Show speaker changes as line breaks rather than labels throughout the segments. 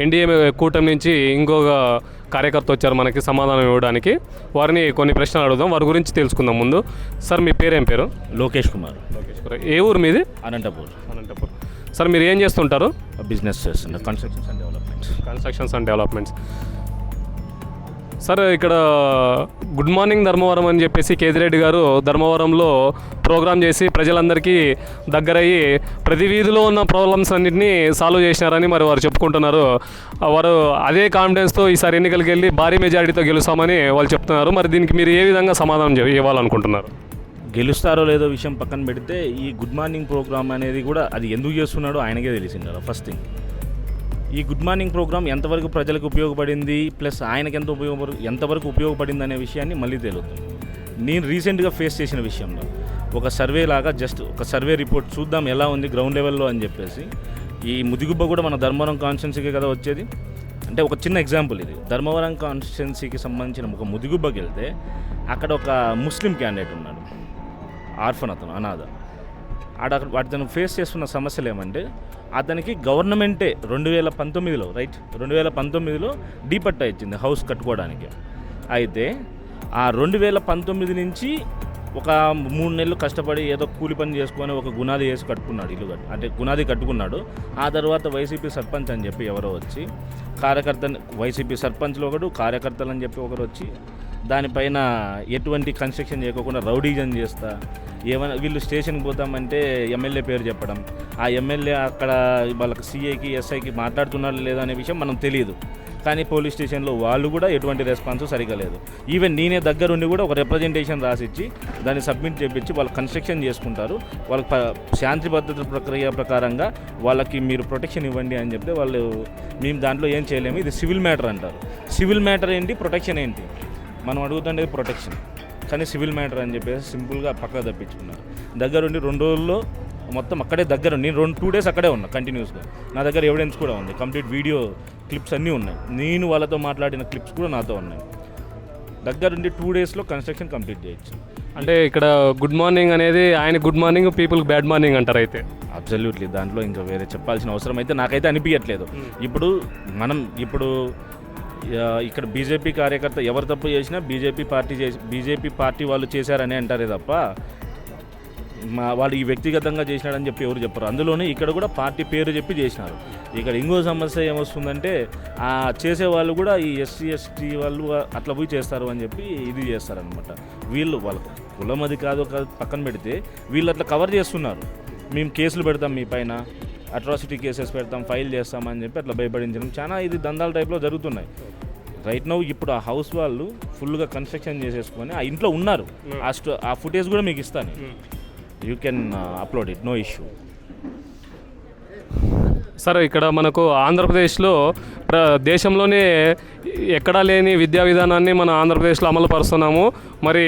NDA కూటమి నుంచి ఇంకొక కార్యకర్త వచ్చారు మనకి సమాధానం ఇవ్వడానికి. వారిని కొన్ని ప్రశ్నలు అడుగుదాం. వారి గురించి తెలుసుకుందాం ముందు. సార్ మీ పేరేం పేరు?
లోకేష్ కుమార్.
ఏ ఊరు మీది?
అనంతపూర్.
అనంతపురం. సార్ మీరు ఏం చేస్తుంటారు?
బిజినెస్ చేస్తున్నా constructions and developments
constructions and developments sir ఇక్కడ గుడ్ మార్నింగ్ ధర్మవరం అని చెప్పేసి కేతిరెడ్డి గారు ధర్మవరంలో ప్రోగ్రామ్ చేసి ప్రజలందరికీ దగ్గరయ్యి ప్రతి వీధిలో ఉన్న ప్రాబ్లమ్స్ అన్నింటినీ సాల్వ్ చేసినారని మరి వారు చెప్పుకుంటున్నారు. వారు అదే కాన్ఫిడెన్స్తో ఈసారి ఎన్నికలకు వెళ్ళి భారీ మెజారిటీతో గెలుస్తామని వాళ్ళు చెప్తున్నారు. మరి దీనికి మీరు ఏ విధంగా సమాధానం ఇవ్వాలనుకుంటున్నారు?
గెలుస్తారో లేదో విషయం పక్కన పెడితే ఈ గుడ్ మార్నింగ్ ప్రోగ్రామ్ అనేది కూడా అది ఎందుకు చేస్తున్నాడో ఆయనకే తెలిసింది ఫస్ట్ థింగ్ ఈ గుడ్ మార్నింగ్ ప్రోగ్రామ్ ఎంతవరకు ప్రజలకు ఉపయోగపడింది ప్లస్ ఆయనకి ఎంత ఉపయోగపడు ఎంతవరకు ఉపయోగపడింది అనే విషయాన్ని మళ్ళీ తేలుతుంది నేను రీసెంట్గా ఫేస్ చేసిన విషయంలో ఒక సర్వే లాగా జస్ట్ ఒక సర్వే రిపోర్ట్ చూద్దాం ఎలా ఉంది గ్రౌండ్ లెవెల్లో అని చెప్పేసి ఈ ముదిగుబ్బ కూడా మన ధర్మవరం కాన్స్టిట్యున్సీకే కదా వచ్చేది? అంటే ఒక చిన్న ఎగ్జాంపుల్ ఇది. ధర్మవరం కాన్స్టిట్యున్సీకి సంబంధించిన ఒక ముదిగుబ్బకి వెళ్తే అక్కడ ఒక ముస్లిం క్యాండిడేట్ ఉన్నాడు. ఆర్ఫన్ అతను అనాథ. ఆడ అతను ఫేస్ చేస్తున్న సమస్యలు ఏమంటే అతనికి గవర్నమెంటే రెండు వేల పంతొమ్మిదిలో రైట్ రెండు వేల పంతొమ్మిదిలో డీపట్టా ఇచ్చింది హౌస్ కట్టుకోవడానికి. అయితే ఆ రెండు వేల పంతొమ్మిది నుంచి ఒక మూడు నెలలు కష్టపడి ఏదో కూలి పని చేసుకొని ఒక గునాది వేసి కట్టుకున్నాడు ఇల్లు కట్టు అంటే గునాది కట్టుకున్నాడు. ఆ తర్వాత వైసీపీ సర్పంచ్ అని చెప్పి ఎవరో వచ్చి కార్యకర్త వైసీపీ సర్పంచ్లో ఒకడు కార్యకర్తలు అని చెప్పి ఒకరు వచ్చి దానిపైన ఎటువంటి కన్స్ట్రక్షన్ చేయకోకుండా రౌడీజన్ చేస్తా. ఏమైనా వీళ్ళు స్టేషన్కి పోతామంటే ఎమ్మెల్యే పేరు చెప్పడం. ఆ ఎమ్మెల్యే అక్కడ వాళ్ళకి సీఏకి ఎస్ఐకి మాట్లాడుతున్నాడు లేదా అనే విషయం మనం తెలియదు. కానీ పోలీస్ స్టేషన్లో వాళ్ళు కూడా ఎటువంటి రెస్పాన్స్ సరిగా లేదు. ఈవెన్ నేనే దగ్గరుండి కూడా ఒక రిప్రజెంటేషన్ రాసిచ్చి దాన్ని సబ్మిట్ చేపించి వాళ్ళు కన్స్ట్రక్షన్ చేసుకుంటారు. వాళ్ళకి శాంతి భద్రత ప్రక్రియ ప్రకారంగా వాళ్ళకి మీరు ప్రొటెక్షన్ ఇవ్వండి అని చెప్తే వాళ్ళు మేము దాంట్లో ఏం చేయలేము. ఇది సివిల్ మ్యాటర్ అంటారు. సివిల్ మ్యాటర్ ఏంటి? ప్రొటెక్షన్ ఏంటి? మనం అడుగుతుండేది ప్రొటెక్షన్ కానీ సివిల్ మ్యాటర్ అని చెప్పేసి సింపుల్గా పక్కకు తప్పించుకున్నారు. దగ్గరుండి రెండు రోజుల్లో మొత్తం అక్కడే దగ్గర నేను రెండు టూ డేస్ అక్కడే ఉన్నా కంటిన్యూస్గా నా దగ్గర ఎవిడెన్స్ కూడా ఉంది. కంప్లీట్ వీడియో క్లిప్స్ అన్నీ ఉన్నాయి. నేను వాళ్ళతో మాట్లాడిన క్లిప్స్ కూడా నాతో ఉన్నాయి. దగ్గరుండి టూ డేస్లో కన్స్ట్రక్షన్ కంప్లీట్ చేయొచ్చు.
అంటే ఇక్కడ గుడ్ మార్నింగ్ అనేది ఆయన good morning people bad morning అంటారు అయితే.
అబ్జల్యూట్లీ దాంట్లో ఇంకా వేరే చెప్పాల్సిన అవసరం అయితే నాకైతే అనిపించట్లేదు ఇప్పుడు మనం ఇప్పుడు ఇక్కడ బీజేపీ కార్యకర్త ఎవరు తప్పు చేసినా బీజేపీ పార్టీ చేసి బీజేపీ పార్టీ వాళ్ళు చేశారని అంటారే తప్ప మా వాళ్ళు ఈ వ్యక్తిగతంగా చేసినాడని చెప్పి ఎవరు చెప్పరు. అందులోనే ఇక్కడ కూడా పార్టీ పేరు చెప్పి చేసినారు. ఇక్కడ ఇంకో సమస్య ఏమొస్తుందంటే ఆ చేసే వాళ్ళు కూడా ఈ ఎస్సీ ఎస్టీ వాళ్ళు అట్లా పోయి చేస్తారు అని చెప్పి ఇది చేస్తారనమాట వీళ్ళు వాళ్ళ కులం అది కాదు కాదు పక్కన పెడితే వీళ్ళు అట్లా కవర్ చేస్తున్నారు. మేము కేసులు పెడతాం మీ పైన. అట్రాసిటీ కేసెస్ పెడతాం ఫైల్ చేస్తామని చెప్పి అట్లా భయపడించడం. చాలా ఇది దందాల టైప్లో జరుగుతున్నాయి. రైట్ నౌ ఇప్పుడు ఆ హౌస్ వాళ్ళు ఫుల్గా కన్స్ట్రక్షన్ చేసేసుకొని ఆ ఇంట్లో ఉన్నారు. ఆ స్టో ఆ ఫుటేజ్ కూడా మీకు ఇస్తాను. You can upload it no issue
sir ఇక్కడ మనకు ఆంధ్రప్రదేశ్లో ప్ర దేశంలోనే ఎక్కడా లేని విద్యా విధానాన్ని మన ఆంధ్రప్రదేశ్లో అమలు పరుస్తున్నాము మరి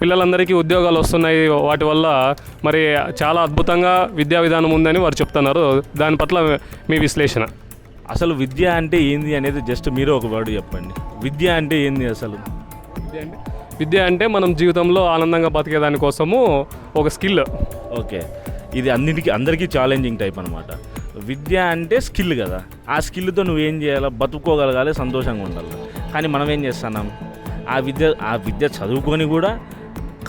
పిల్లలందరికీ ఉద్యోగాలు వస్తున్నాయి. వాటి వల్ల మరి చాలా అద్భుతంగా విద్యా విధానం ఉందని వారు చెప్తున్నారు. దాని పట్ల మీ విశ్లేషణ?
అసలు విద్య అంటే ఏంది అనేది జస్ట్ మీరే ఒక వర్డ్ చెప్పండి. విద్య అంటే ఏంది అసలు?
విద్య అంటే మనం జీవితంలో ఆనందంగా బతికే దానికోసము ఒక స్కిల్.
ఓకే. ఇది అన్నిటికీ అందరికీ ఛాలెంజింగ్ టైప్ అనమాట విద్య అంటే స్కిల్ కదా. ఆ స్కిల్తో నువ్వేం చేయాలా? బతుక్కోగలగాలి సంతోషంగా ఉండాలి. కానీ మనం ఏం చేస్తున్నాం? ఆ విద్య ఆ విద్య చదువుకొని కూడా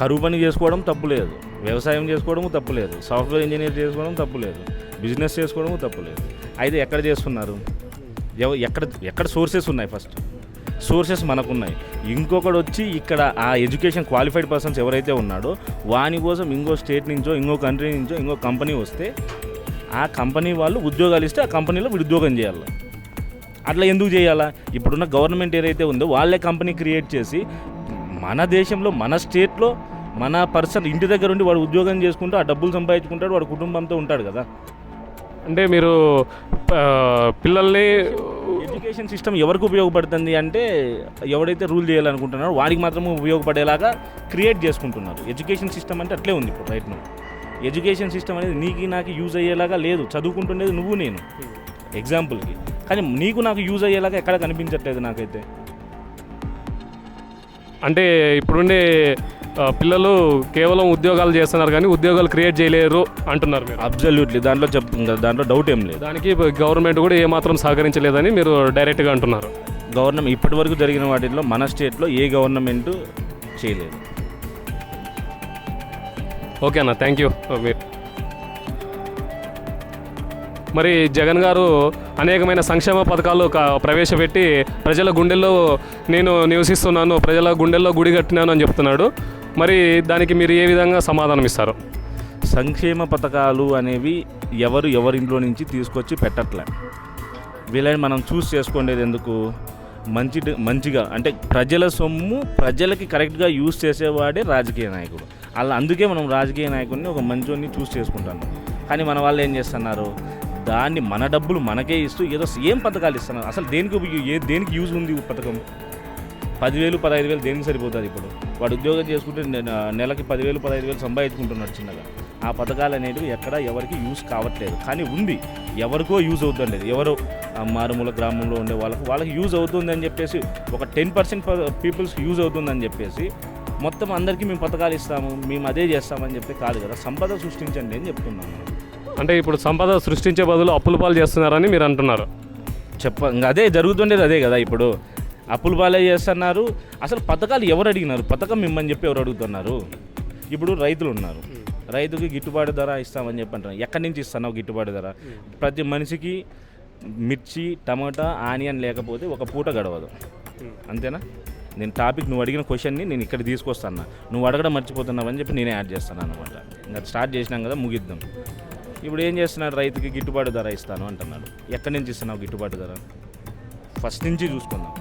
కరువు పని చేసుకోవడం తప్పు లేదు. వ్యవసాయం చేసుకోవడము తప్పు లేదు. సాఫ్ట్వేర్ ఇంజనీర్ చేసుకోవడం తప్పు లేదు. బిజినెస్ చేసుకోవడము తప్పు లేదు. అయితే ఎక్కడ చేస్తున్నారు? ఎవ- ఎక్కడ ఎక్కడ సోర్సెస్ ఉన్నాయి ఫస్ట్? సోర్సెస్ మనకున్నాయి. ఇంకొకడు వచ్చి ఇక్కడ ఆ ఎడ్యుకేషన్ క్వాలిఫైడ్ పర్సన్స్ ఎవరైతే ఉన్నాడో వాని కోసం ఇంకో స్టేట్ నుంచో ఇంకో కంట్రీ నుంచో ఇంకో కంపెనీ వస్తే ఆ కంపెనీ వాళ్ళు ఉద్యోగాలు ఇస్తే ఆ కంపెనీలో వీడు ఉద్యోగం చేయాలి. అట్లా ఎందుకు చేయాలా? ఇప్పుడున్న గవర్నమెంట్ ఏదైతే ఉందో వాళ్ళే కంపెనీ క్రియేట్ చేసి మన దేశంలో మన స్టేట్లో మన పర్సన్ ఇంటి దగ్గర ఉండి వాడు ఉద్యోగం చేసుకుంటూ ఆ డబ్బులు సంపాదించుకుంటాడు వాడు కుటుంబంతో ఉంటాడు కదా.
అంటే మీరు పిల్లల్ని
ఎడ్యుకేషన్ సిస్టమ్ ఎవరికి ఉపయోగపడుతుంది అంటే ఎవడైతే రూల్ చేయాలనుకుంటున్నారో వాడికి మాత్రం ఉపయోగపడేలాగా క్రియేట్ చేసుకుంటున్నారు. ఎడ్యుకేషన్ సిస్టమ్ అంటే అట్లే ఉంది ఇప్పుడు రైట్ నో ఎడ్యుకేషన్ సిస్టమ్ అనేది నీకు నాకు యూజ్ అయ్యేలాగా లేదు. చదువుకుంటుండేది నువ్వు నేను. ఎగ్జాంపుల్కి కానీ నీకు నాకు యూజ్ అయ్యేలాగా ఎక్కడ కనిపించట్లేదు నాకైతే.
అంటే ఇప్పుడుండే పిల్లలు కేవలం ఉద్యోగాలు చేస్తున్నారు కానీ ఉద్యోగాలు క్రియేట్ చేయలేరు అంటున్నారు మీరు.
అబ్జల్యూట్లీ దాంట్లో చెప్ దాంట్లో డౌట్ ఏం లేదు.
దానికి గవర్నమెంట్ కూడా ఏమాత్రం సహకరించలేదని మీరు డైరెక్ట్గా అంటున్నారు.
గవర్నమెంట్ ఇప్పటి వరకు జరిగిన వాటిల్లో మన స్టేట్లో ఏ గవర్నమెంట్ చేయలేదు.
ఓకే అన్న థ్యాంక్ యూ. మరి జగన్ గారు అనేకమైన సంక్షేమ పథకాలు ప్రవేశపెట్టి ప్రజల గుండెల్లో నేను నివసిస్తున్నాను ప్రజల గుండెల్లో గుడి కట్టినాను అని చెప్తున్నాడు. మరి దానికి మీరు ఏ విధంగా సమాధానం ఇస్తారు?
సంక్షేమ పథకాలు అనేవి ఎవరు ఎవరింట్లో నుంచి తీసుకొచ్చి పెట్టట్లే. వీళ్ళని మనం చూస్ చేసుకునేది ఎందుకు? మంచి మంచిగా అంటే ప్రజల సొమ్ము ప్రజలకి కరెక్ట్గా యూస్ చేసేవాడే రాజకీయ నాయకుడు. అలా అందుకే మనం రాజకీయ నాయకుడిని ఒక మంచోని చూస్ చేసుకుంటాను కానీ మన వాళ్ళు ఏం చేస్తున్నారు? దాన్ని మన డబ్బులు మనకే ఇస్తూ ఏదో ఏం పథకాలు ఇస్తున్నారు. అసలు దేనికి ఏ దేనికి యూజ్ ఉంది పథకం? పదివేలు పదహైదు వేలు దేనికి సరిపోతుంది ఇప్పుడు? వాడు ఉద్యోగం చేసుకుంటే నెలకి పదివేలు పదహైదు వేలు సంపాదించుకుంటున్నాడు చిన్నగా. ఆ పథకాలు అనేవి ఎక్కడ ఎవరికి యూజ్ కావట్లేదు. కానీ ఉంది. ఎవరికో యూజ్ అవుతుంది ఎవరో ఆ మారుమూల గ్రామంలో ఉండే వాళ్ళకి వాళ్ళకి యూజ్ అవుతుంది అని చెప్పేసి ఒక టెన్ పర్సెంట్ పీపుల్స్కి యూజ్ అవుతుందని చెప్పేసి మొత్తం అందరికీ మేము పథకాలు ఇస్తాము మేము అదే చేస్తామని చెప్పి కాదు కదా. సంపద సృష్టించండి అని చెప్తున్నాము
అంటే ఇప్పుడు సంపద సృష్టించే బదులు అప్పుల పాలు చేస్తున్నారని మీరు అంటున్నారు.
చెప్ప ఇంకా అదే జరుగుతుండేది అదే కదా ఇప్పుడు. అప్పులు పాలే చేస్తున్నారు. అసలు పథకాలు ఎవరు అడిగినారు? పథకం మిమ్మని చెప్పి ఎవరు అడుగుతున్నారు? ఇప్పుడు రైతులు ఉన్నారు. రైతుకి గిట్టుబాటు ధర ఇస్తామని చెప్పి అంటున్నారు ఎక్కడి నుంచి ఇస్తున్నావు గిట్టుబాటు ధర? ప్రతి మనిషికి మిర్చి టమాటా ఆనియన్ లేకపోతే ఒక పూట గడవదు. అంతేనా? నేను టాపిక్ నువ్వు అడిగిన క్వశ్చన్ని నేను ఇక్కడ తీసుకొస్తాను నువ్వు అడగడం మర్చిపోతున్నావు అని చెప్పి నేనే యాడ్ చేస్తాను అనమాట ఇంకా స్టార్ట్ చేసినాం కదా ముగిద్దాం. ఇప్పుడు ఏం చేస్తున్నాడు రైతుకి గిట్టుబాటు ధర ఇస్తాను అంటున్నాడు ఎక్కడి నుంచి ఇస్తున్నావు గిట్టుబాటు ధర? ఫస్ట్ నుంచి చూసుకుందాం.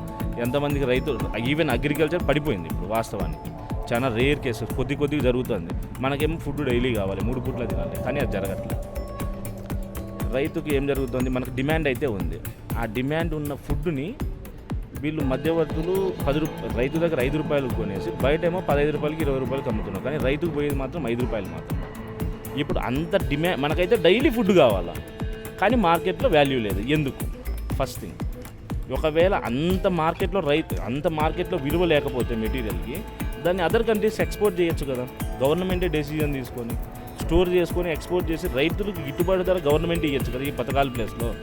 ఎంతమందికి రైతు ఈవెన్ అగ్రికల్చర్ పడిపోయింది ఇప్పుడు వాస్తవానికి. చాలా రేర్ కేసెస్ కొద్ది కొద్దిగా జరుగుతుంది. మనకేమో ఫుడ్ డైలీ కావాలి మూడు పూట్ల తినాలి కానీ అది జరగట్లేదు రైతుకి ఏం జరుగుతుంది? మనకు డిమాండ్ అయితే ఉంది. ఆ డిమాండ్ ఉన్న ఫుడ్ని వీళ్ళు మధ్యవర్తులు పది రూపాయలు రైతు దగ్గర ఐదు రూపాయలు కొనేసి బయట ఏమో పదహైదు రూపాయలకి ఇరవై రూపాయలకి అమ్ముతున్నారు. కానీ రైతుకు పోయేది మాత్రం ఐదు రూపాయలు మాత్రం ఇప్పుడు అంత డిమాండ్ మనకైతే డైలీ ఫుడ్ కావాలా? కానీ మార్కెట్లో వాల్యూ లేదు. ఎందుకు? First thing. ఒకవేళ అంత మార్కెట్లో రైతు అంత మార్కెట్లో విలువ లేకపోతే మెటీరియల్కి దాన్ని అదర్ కంట్రీస్ ఎక్స్పోర్ట్ చేయొచ్చు కదా? గవర్నమెంటే డెసిజన్ తీసుకొని స్టోర్ చేసుకొని ఎక్స్పోర్ట్ చేసి రైతులకు గిట్టుబాటు ధర గవర్నమెంట్ ఇవ్వచ్చు కదా ఈ పథకాల ప్లేస్లో?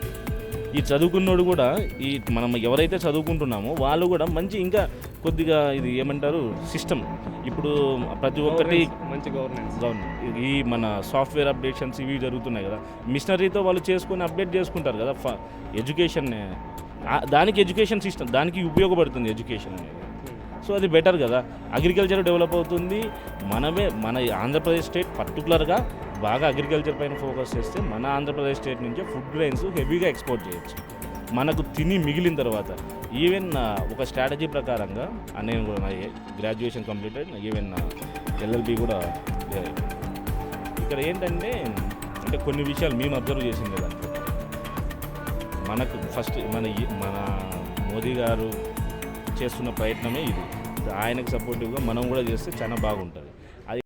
ఈ చదువుకున్నోడు కూడా ఈ మనం ఎవరైతే చదువుకుంటున్నామో వాళ్ళు కూడా మంచి ఇంకా కొద్దిగా ఇది ఏమంటారు సిస్టమ్ ఇప్పుడు ప్రతి ఒక్కటి
మంచి గవర్నెన్స్
గవర్నమెంట్ ఈ మన సాఫ్ట్వేర్ అప్డేషన్స్ ఇవి జరుగుతున్నాయి కదా. మిషనరీతో వాళ్ళు చేసుకొని అప్డేట్ చేసుకుంటారు కదా. ఎడ్యుకేషన్ దానికి ఎడ్యుకేషన్ సిస్టమ్ దానికి ఉపయోగపడుతుంది ఎడ్యుకేషన్ అనేది. సో అది బెటర్ కదా. అగ్రికల్చర్ డెవలప్ అవుతుంది. మనమే మన ఆంధ్రప్రదేశ్ స్టేట్ పర్టికులర్గా బాగా అగ్రికల్చర్ పైన ఫోకస్ చేస్తే మన ఆంధ్రప్రదేశ్ స్టేట్ నుంచి ఫుడ్ గ్రైన్స్ హెవీగా ఎక్స్పోర్ట్ చేయొచ్చు. మనకు తిని మిగిలిన తర్వాత ఈవెన్ ఒక స్ట్రాటజీ ప్రకారంగా నేను కూడా నా గ్రాడ్యుయేషన్ కంప్లీటెడ్ ఈవెన్ ఎల్ఎల్బి కూడా ఇక్కడ ఏంటంటే అంటే కొన్ని విషయాలు మేము అబ్జర్వ్ చేసింది దాంట్లో మనకు ఫస్ట్ మన ఈ- మన మోదీ గారు చేస్తున్న ప్రయత్నమే ఇది. ఆయనకు సపోర్టివ్గా మనం కూడా చేస్తే చాలా బాగుంటుంది.